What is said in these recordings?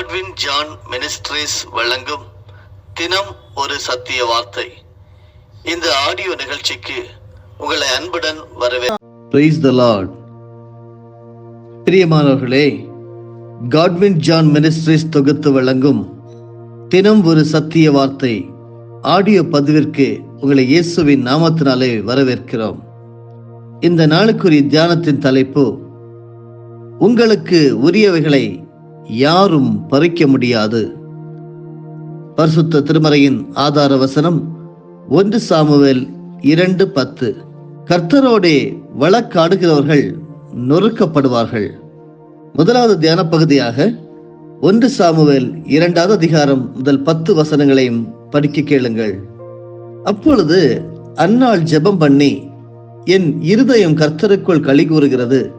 Godwin John ministries வழங்கும் தினம் ஒரு சத்திய வார்த்தை. இந்த ஆடியோ நிகழ்ச்சிக்கு உங்களை அன்புடன் வரவே பிரியமானவர்களே காட்வின் ஜான் மினிஸ்ட்ரீஸ் தொகுத்து வழங்கும் தினம் ஒரு சத்திய வார்த்தை. ஆடியோ பதிவிற்கு உங்களை இயேசுவின் நாமத்தினாலே வரவேற்கிறோம். இந்த நாளுக்குரிய தியானத்தின் தலைப்பு உங்களுக்கு உரியவைகளை யாரும் பறிக்க முடியாது. பரிசுத்த திருமறையின் ஆதார வசனம் ஒன்று சாமுவேல் இரண்டு பத்து. கர்த்தரோடே வழக்காடுகிறவர்கள் நொறுக்கப்படுவார்கள். முதலாவது தியான பகுதியாக ஒன்று சாமுவேல் இரண்டாவது அதிகாரம் முதல் பத்து வசனங்களையும் படிக்க கேளுங்கள். அப்பொழுது அன்னாள் ஜெபம் பண்ணி என் இருதயம் கர்த்தருக்குள் களி கூறுகிறது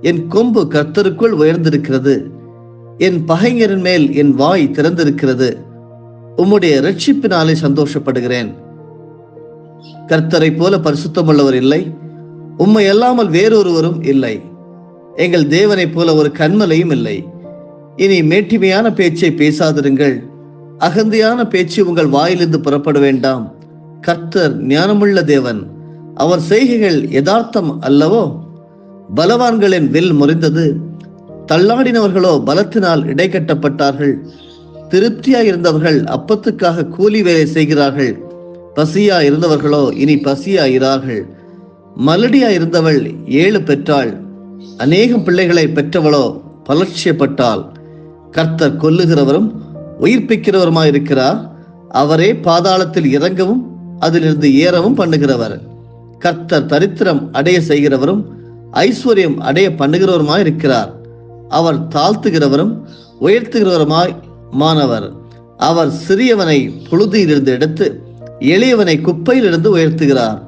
என் கொம்பு கர்த்தருக்குள் உயர்ந்திருக்கிறது என் பகைஞரின் மேல் என் வாய் திறந்திருக்கிறது. உம்முடைய ரட்சிப்பினாலே சந்தோஷப்படுகிறேன். கர்த்தரை போல பரிசுத்தமுள்ளவர் இல்லை. உம்மை அல்லாமல் வேறொருவரும் இல்லை. எங்கள் தேவனைப் போல ஒரு கண்மலையும் இல்லை. இனி மேட்டிமையான பேச்சை பேசாதிருங்கள். அகந்தையான பேச்சு உங்கள் வாயிலிருந்து புறப்பட வேண்டாம். கர்த்தர் ஞானமுள்ள தேவன். அவர் செய்கைகள் யதார்த்தம் அல்லவோ? பலவான்களின் வில் முறிந்தது. தள்ளாடினவர்களோ பலத்தினால் இடைக்கட்டப்பட்டார்கள். திருப்தியாய் இருந்தவர்கள் அப்பத்துக்காக கூலி வேலை செய்கிறார்கள். பசியா இருந்தவர்களோ இனி பசியாயிரார்கள். மலடியா இருந்தவள் ஏழு பெற்றாள். அநேகம் பிள்ளைகளை பெற்றவளோ பலட்சியப்பட்டாள். கர்த்தர் கொல்லுகிறவரும் உயிர்ப்பிக்கிறவருமாயிருக்கிறார் அவரே பாதாளத்தில் இறங்கவும் அதிலிருந்து ஏறவும் பண்ணுகிறவர். கர்த்தர் தரித்திரம் அடைய செய்கிறவரும் ஐஸ்வர்யம் அடைய பண்ணுகிறவருமாய் இருக்கிறார் அவர் தாழ்த்துகிறவரும் உயர்த்துகிறவருமாய் மாணவர் அவர் சிறியவனை புழுதியிலிருந்து எடுத்து எளியவனை குப்பையிலிருந்து உயர்த்துகிறார்.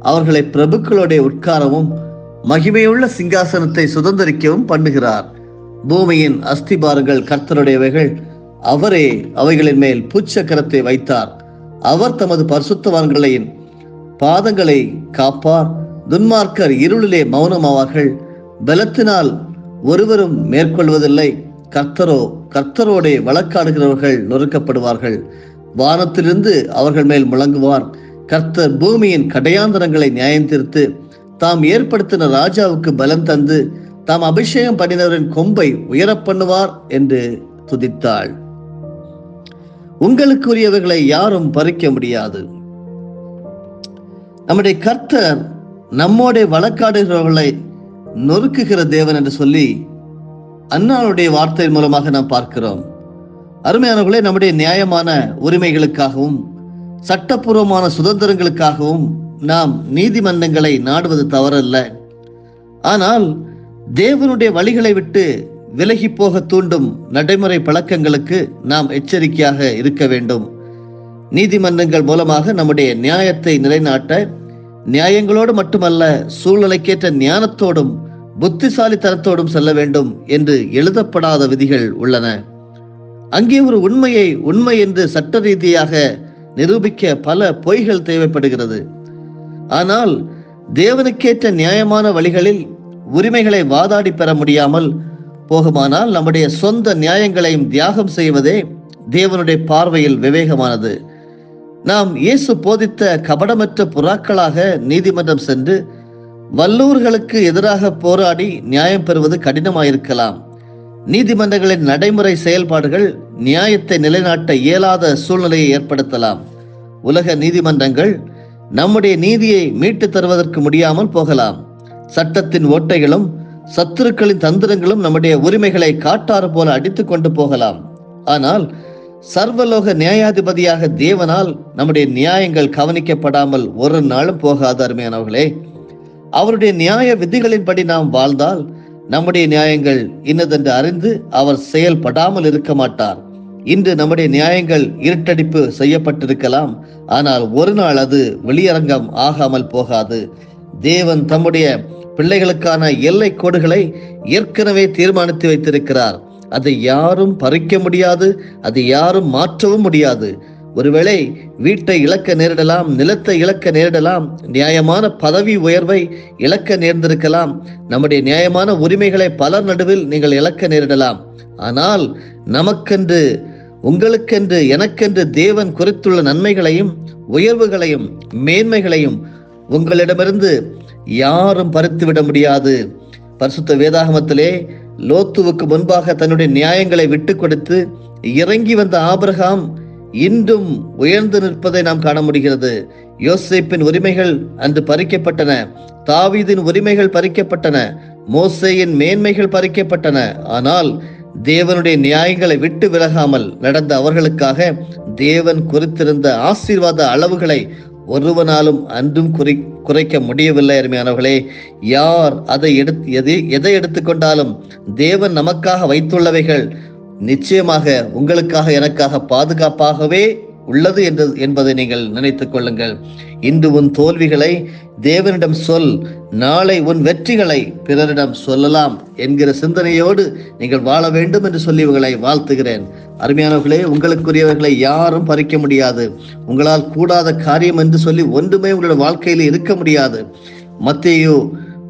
அவர்களை பிரபுக்களுடைய உட்காரமும் மகிமையுள்ள சிங்காசனத்தை சுதந்திரிக்கவும் பண்ணுகிறார். பூமியின் அஸ்திபாரங்கள் கர்த்தருடையவைகள் அவரே அவைகளின் மேல் பூச்சக்கரத்தை வைத்தார். அவர் தமது பரிசுத்தவான்களின் பாதங்களை காப்பார். துன்மார்க்கர் இருளிலே மௌனமாவார்கள். பலத்தினால் ஒருவரும் மேற்கொள்வதில்லை. கர்த்தரோ கர்த்தரோடே வழக்காடுகிறவர்கள் நொறுக்கப்படுவார்கள். வானத்திலிருந்து அவர்கள் மேல் முழங்குவார். கர்த்தர் பூமியின் கடையாந்தரங்களை நியாயம் தீர்த்து தாம் ஏற்படுத்தின ராஜாவுக்கு பலம் தந்து தாம் அபிஷேகம் பண்ணினவரின் கொம்பை உயரப் பண்ணுவார் என்று துதித்தாள். உங்களுக்குரியவர்களை யாரும் பறிக்க முடியாது. நம்முடைய கர்த்தர் நம்மோட வழக்காடுகிறவர்களை நொறுக்குகிற தேவன் என்று சொல்லி அண்ணாளுடைய வார்த்தையின் மூலமாக நாம் பார்க்கிறோம். அருமையானவர்களே நம்முடைய நியாயமான உரிமைகளுக்காகவும் சட்டப்பூர்வமான சுதந்திரங்களுக்காகவும் நாம் நீதிமன்றங்களை நாடுவது தவறல்ல. ஆனால் தேவனுடைய வழிகளை விட்டு விலகி போக தூண்டும் நடைமுறை பழக்கங்களுக்கு நாம் எச்சரிக்கையாக இருக்க வேண்டும். நீதிமன்றங்கள் மூலமாக நம்முடைய நியாயத்தை நிலைநாட்ட நியாயங்களோடு மட்டுமல்ல சூழ்நிலைக்கேற்ற ஞானத்தோடும் புத்திசாலித்தனத்தோடும் செல்ல வேண்டும் என்று எழுதப்படாத விதிகள் உள்ளன. அங்கே ஒரு உண்மையை உண்மை என்று சட்ட ரீதியாக நிரூபிக்க பல பொய்கள் தேவைப்படுகிறது. ஆனால் தேவனுக்கேற்ற நியாயமான வழிகளில் உரிமைகளை வாதாடி பெற முடியாமல் போகுமானால் நம்முடைய சொந்த நியாயங்களையும் தியாகம் செய்வதே தேவனுடைய பார்வையில் விவேகமானது. நாம் இயேசு போதித்த கபடமற்ற புறாக்களாக நீதிமன்றம் சென்று வல்லூர்களுக்கு எதிராக போராடி நியாயம் பெறுவது கடினமாயிருக்கலாம். நீதிமன்றங்களின் நடைமுறை செயல்பாடுகள் நியாயத்தை நிலைநாட்ட இயலாத சூழ்நிலையை ஏற்படுத்தலாம். உலக நீதிமன்றங்கள் நம்முடைய நீதியை மீட்டு தருவதற்கு முடியாமல் போகலாம். சட்டத்தின் ஓட்டைகளும் சத்துருக்களின் தந்திரங்களும் நம்முடைய உரிமைகளை காட்டாறு போல அடித்து கொண்டு போகலாம். ஆனால் சர்வலோக நியாயாதிபதியாக தேவனால் நம்முடைய நியாயங்கள் கவனிக்கப்படாமல் ஒரு நாளும் போகாது அருமையானவர்களே அவருடைய நியாய விதிகளின்படி நாம் வாழ்ந்தால் நம்முடைய நியாயங்கள் இன்னதென்று அறிந்து அவர் செயல்படாமல் இருக்க மாட்டார். இன்று நம்முடைய நியாயங்கள் இருட்டடிப்பு செய்யப்பட்டிருக்கலாம் ஆனால் ஒரு நாள் அது வெளியரங்கம் ஆகாமல் போகாது. தேவன் தம்முடைய பிள்ளைகளுக்கான எல்லை கோடுகளை ஏற்கனவே தீர்மானித்து வைத்திருக்கிறார். அதை யாரும் பறிக்க முடியாது அதை யாரும் மாற்றவும் முடியாது. ஒருவேளை வீட்டை இழக்க நேரிடலாம் நிலத்தை இழக்க நேரிடலாம் நியாயமான பதவி உயர்வை இழக்க நேர்ந்திருக்கலாம். நம்முடைய நியாயமான உரிமைகளை பலர் நடுவில் நீங்கள் இழக்க நேரிடலாம். ஆனால் நமக்கென்று உங்களுக்கென்று எனக்கென்று தேவன் குறித்துள்ள நன்மைகளையும் உயர்வுகளையும் மேன்மைகளையும் உங்களிடமிருந்து யாரும் பறித்துவிட முடியாது. பரிசுத்த வேதாகமத்திலே லோத்துவுக்கு முன்பாக தன்னுடைய நியாயங்களை விட்டு கொடுத்து இறங்கி வந்த ஆபிரகாம் இன்றும் உயர்ந்து நிற்பதை நாம் காண முடிகிறது. யோசேப்பின் உரிமைகள் அன்று பறிக்கப்பட்டன. தாவீதின் உரிமைகள் பறிக்கப்பட்டன. மோசேயின் மேன்மைகள் பறிக்கப்பட்டன. ஆனால் தேவனுடைய நியாயங்களை விட்டு விலகாமல் நடந்த அவர்களுக்காக தேவன் குறித்திருந்த ஆசீர்வாத அளவுகளை ஒருவனாலும் அன்றும் குறை குறைக்க முடியவில்லை அருமையானவர்களே. யார் அதை எடுத்து எது எதை எடுத்துக்கொண்டாலும் தேவன் நமக்காக வைத்துள்ளவைகள் நிச்சயமாக உங்களுக்காக எனக்காக பாதுகாப்பாகவே உள்ளது என்று என்பதை நீங்கள் நினைத்துக் கொள்ளுங்கள். இன்று உன் தோல்விகளை தேவனிடம் சொல். நாளை உன் வெற்றிகளை பிறரிடம் சொல்லலாம் என்கிற சிந்தனையோடு நீங்கள் வாழ வேண்டும் என்று சொல்லி உங்களை வாழ்த்துகிறேன். அருமையானவர்களே உங்களுக்குரியவர்களை யாரும் பறிக்க முடியாது. உங்களால் கூடாத காரியம் என்று சொல்லி ஒன்றுமே உங்களுடைய வாழ்க்கையில் இருக்க முடியாது. மத்தியோ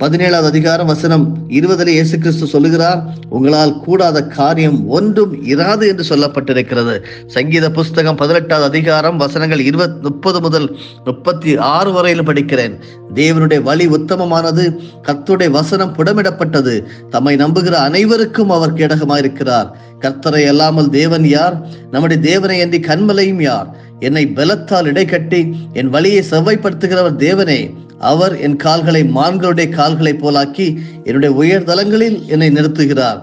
பதினேழாவது அதிகாரம் வசனம் இருபதில் இயேசு கிறிஸ்து சொல்லுகிறார் உங்களால் கூடாத காரியம் ஒன்றும் இராது என்று சொல்லப்பட்டிருக்கிறது. சங்கீத புஸ்தகம் பதினெட்டாவது அதிகாரம் வசனங்கள் இருபத் முப்பது முதல் முப்பத்தி ஆறு வரையிலும் படிக்கிறேன். தேவனுடைய வழி உத்தமமானது கர்த்தருடைய வசனம் புடமிடப்பட்டது. தம்மை நம்புகிற அனைவருக்கும் அவர் கேடகமாயிருக்கிறார். கர்த்தரை அல்லாமல் தேவன் யார்? நம்முடைய தேவனை அன்றி கண்மலையும் யார்? என்னை பலத்தால் இடைக்கட்டி என் வழியை செவ்வாய்ப்படுத்துகிறவர் தேவனே. அவர் என் கால்களை மான்களுடைய கால்களை போலாக்கி என்னுடைய உயர்தலங்களில் என்னை நிறுத்துகிறார்.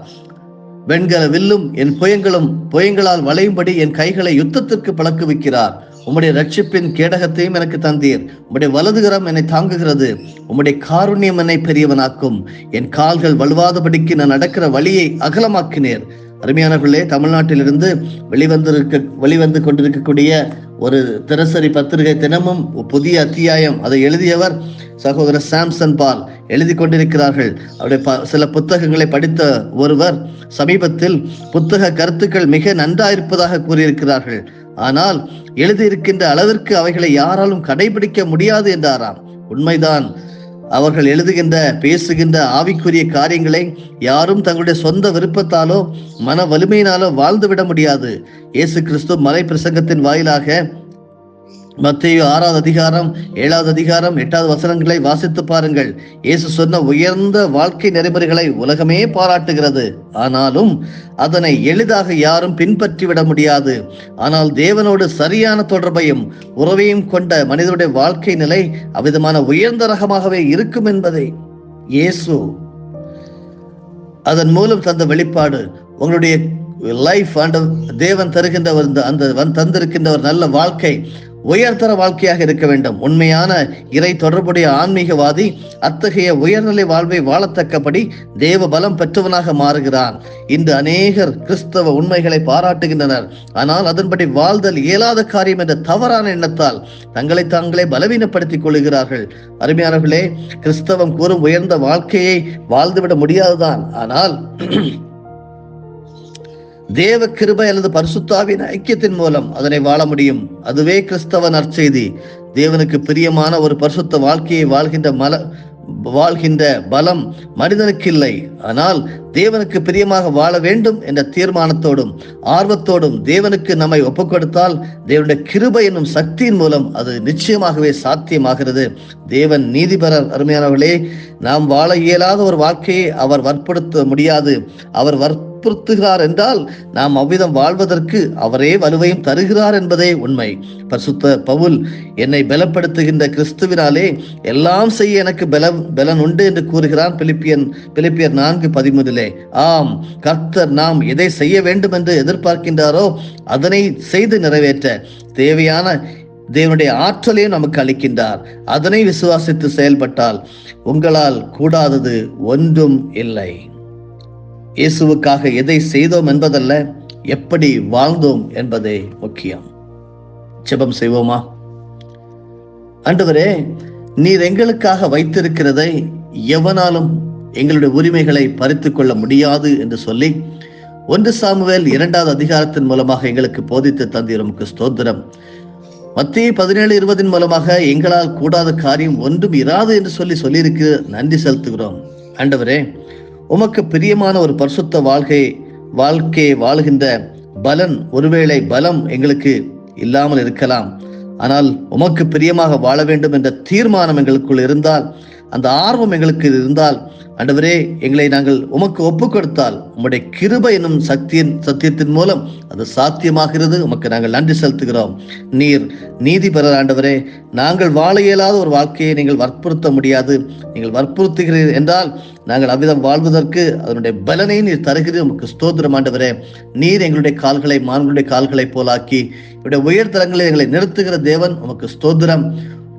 வெண்கல வில்லும் என் புயங்களும் புயங்களால் வளையும்படி என் கைகளை யுத்தத்திற்கு பழக்குவிக்கிறார். உம்முடைய ரட்சிப்பின் கேடகத்தையும் எனக்கு தந்தீர். உம்முடைய வலதுகரம் என்னை தாங்குகிறது. உம்முடைய காருண்யம் என்னை பெரியவனாக்கும். என் கால்கள் வலுவாதபடிக்கு நான் நடக்கிற வழியை அகலமாக்கினேன் அருமையானவர்களே தமிழ்நாட்டிலிருந்து வெளிவந்திருக்க வெளிவந்து கொண்டிருக்கக்கூடிய ஒரு தினசரி பத்திரிகை தினமும் புதிய அத்தியாயம். அதை எழுதியவர் சகோதரர் சாம்சன் பால். எழுதி கொண்டிருக்கிறார்கள். அவருடைய ப- சில புத்தகங்களை படித்த ஒருவர் சமீபத்தில் புத்தக கருத்துக்கள் மிக நன்றாயிருப்பதாக கூறியிருக்கிறார்கள். ஆனால் எழுதியிருக்கின்ற அளவிற்கு அவைகளை யாராலும் கடைபிடிக்க முடியாது என்றாராம். உண்மைதான். அவர்கள் எழுதுகின்ற பேசுகின்ற ஆவிக்குரிய காரியங்களை யாரும் தங்களுடைய சொந்த விருப்பத்தாலோ மன வலிமையினாலோ வாழ்ந்துவிட முடியாது. இயேசு கிறிஸ்து மலை பிரசங்கத்தின் வாயிலாக மத்தேயு ஆறாவது அதிகாரம் ஏழாவது அதிகாரம் எட்டாவது வசனங்களை வாசித்து பாருங்கள். இயேசு சொன்ன உயர்ந்த வாழ்க்கை நெறிமுறைகளை உலகமே பாராட்டுகிறது. ஆனாலும் அதனை எளிதாக யாரும் பின்பற்றிவிட முடியாது. ஆனால் தேவனோடு சரியான தொடர்பையும் உறவையும் கொண்ட மனிதனுடைய வாழ்க்கை நிலை அவ்விதமான உயர்ந்த ரகமாகவே இருக்கும் என்பதை. இயேசு அதன் மூலம் தந்த வெளிப்பாடு. உங்களுடைய லைஃப் ஆண்டவர் தேவன் தருகின்ற ஒரு இந்த- அந்த தந்திருக்கின்ற ஒரு நல்ல வாழ்க்கை. உயர்தர வாழ்க்கையாக இருக்க வேண்டும். உண்மையான இறை தொடர்புடைய ஆன்மீகவாதி அத்தகைய உயர்நிலை வாழ்வை வாழத்தக்கபடி தேவ பலம் பெற்றவனாக மாறுகிறான். இன்று அநேகர் கிறிஸ்தவ உண்மைகளை பாராட்டுகின்றனர். ஆனால் அதன்படி வாழ்தல் இயலாத காரியம் என்ற தவறான எண்ணத்தால் தங்களை தாங்களே பலவீனப்படுத்திக் கொள்கிறார்கள். அருமையானவர்களே கிறிஸ்தவம் கூறும் உயர்ந்த வாழ்க்கையை வாழ்ந்துவிட முடியாதுதான். ஆனால் தேவ கிருபை அல்லது பரிசுத்தாவின் ஐக்கியத்தின் மூலம் அதனை வாழ முடியும். அதுவே கிறிஸ்தவ நற்செய்தி. தேவனுக்கு பிரியமான ஒரு பரிசுத்த வாழ்க்கையை வாழ்கின்ற மல வாழ்கின்ற பலம் மனிதனுக்கு இல்லை ஆனால் தேவனுக்கு பிரியமாக வாழ வேண்டும் என்ற தீர்மானத்தோடும் ஆர்வத்தோடும் தேவனுக்கு நம்மை ஒப்புக்கொடுத்தால் தேவனுடைய கிருபை என்னும் சக்தியின் மூலம் அது நிச்சயமாகவே சாத்தியமாகிறது. தேவன் நீதிபரர் அருமையானவர்களே நாம் வாழ இயலாத ஒரு வாழ்க்கையை அவர் வற்புறுத்த முடியாது. அவர் வற்புறுத்துகிறார் என்றால் நாம் அவ்விதம் வாழ்வதற்கு அவரே வலுவையும் தருகிறார் என்பதே உண்மை. பரிசுத்த பவுல் என்னை பலப்படுத்துகின்ற கிறிஸ்துவினாலே எல்லாம் செய்ய எனக்கு பலம் பலன் உண்டு என்று கூறுகிறான் பிலிப்பியன் பிலிப்பியர் நான்கு பதிமூதிலே ஆம் கர்த்தர் நாம் எதை செய்ய வேண்டும் என்று எதிர்பார்க்கின்றாரோ அதனை செய்து நிறைவேற்ற தேவையான தேவனுடைய ஆற்றலையும் நமக்கு அளிக்கின்றார். அதனை விசுவாசித்து செயல்பட்டால் உங்களால் கூடாதது ஒன்றும் இல்லை. இயேசுவுக்காக எதை செய்தோம் என்பதல்ல எப்படி வாழ்ந்தோம் என்பதே முக்கியம். ஜெபம் செய்வோமா? ஆண்டவரே நீர் எங்களுக்காக வைத்திருக்கிறதை எவனாலும் எங்களுடைய உரிமைகளை பறித்து கொள்ள முடியாது என்று சொல்லி ஒன்று சாமுவேல் இரண்டாவது அதிகாரத்தின் மூலமாக எங்களுக்கு போதித்து தந்திரும் ஸ்தோத்திரம். மத்திய பதினேழு இருபதின் மூலமாக எங்களால் கூடாத காரியம் ஒன்றும் இராது என்று சொல்லி சொல்லியிருக்கு. நன்றி செலுத்துகிறோம். ஆண்டவரே உமக்கு பிரியமான ஒரு பரிசுத்த வாழ்க்கை வாழ்க்கையை வாழ்கின்ற பலன் ஒருவேளை பலம் எங்களுக்கு இல்லாமல் இருக்கலாம். ஆனால் உமக்கு பிரியமாக வாழ வேண்டும் என்ற தீர்மானம் எங்களுக்குள் இருந்தால் அந்த ஆர்வம் எங்களுக்கு இருந்தால் ஆண்டவரே எங்களை நாங்கள் உமக்கு ஒப்பு கொடுத்தால் உம்முடைய கிருபை என்னும் சக்தியின் சத்தியத்தின் மூலம் அது சாத்தியமாகிறது. உமக்கு நாங்கள் நன்றி செலுத்துகிறோம். நீர் நீதி பெற ஆண்டவரே நாங்கள் வாழ இயலாத ஒரு வாழ்க்கையை நீங்கள் வற்புறுத்த முடியாது. நீங்கள் வற்புறுத்துகிறீர் என்றால் நாங்கள் அவ்விதம் வாழ்வதற்கு அதனுடைய பலனை நீர் தருகிறீர். உமக்கு ஸ்தோத்திரம் ஆண்டவரே. நீர் எங்களுடைய கால்களை மான்களுடைய கால்களை போலாக்கி இவருடைய உயர்தரங்களை எங்களை நிறுத்துகிற தேவன் உமக்கு ஸ்தோத்திரம்.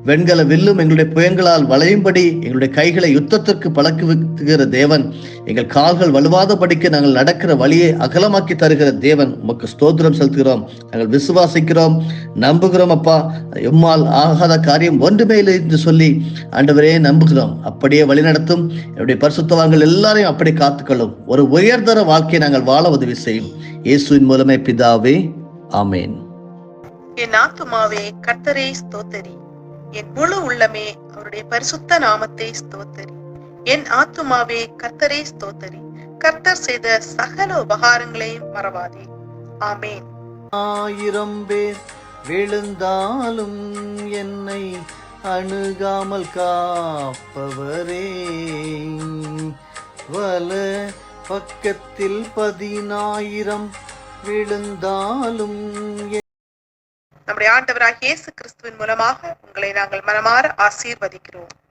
வெண்கல வில்லும் எங்களுடைய புயங்களால் வளையும்படி எங்களுடைய கைகளை யுத்தத்திற்கு பழக்குவிக்கிற தேவன். எங்கள் கால்கள் வலுவாதபடிக்கு நாங்கள் நடக்கிற வழியை அகலமாக்கி தருகிற தேவன். உமக்கு ஸ்தோத்திரம் செலுத்துகிறோம். நாங்கள் விசுவாசிக்கிறோம். நம்புகிறோம் அப்பா. எம்மால் ஆகாத காரியம் ஒன்றுமே இல்லை என்று சொல்லி ஆண்டவரே நம்புகிறோம். அப்படியே வழிநடத்தும் என்னுடைய பரிசுத்தவான்கள் எல்லாரையும் அப்படி காத்துக்கொள்ளும். ஒரு உயர்தர வாழ்க்கையை நாங்கள் வாழ உதவி செய்யும். இயேசுவின் மூலமே பிதாவே. ஆமேன். என் ஆத்துமாவே கர்த்தரே ஸ்தோத்தரி. என் முழு உள்ளமே அவருடைய பரிசுத்த நாமத்தை ஸ்தோத்தரி. என் ஆத்துமாவே கர்த்தரே ஸ்தோத்தரி. கர்த்தர் செய்த சகல உபகாரங்களையும் மறவாதே. ஆமேன். ஆயிரம் பேர் விழுந்தாலும் என்னை அணுகாமல் காப்பவரே. வல பக்கத்தில் பதினாயிரம் விழுந்தாலும் நம்முடைய ஆண்டவராக இயேசு கிறிஸ்துவின் மூலமாக உங்களை நாங்கள் மனமாற ஆசீர்வதிக்கிறோம்.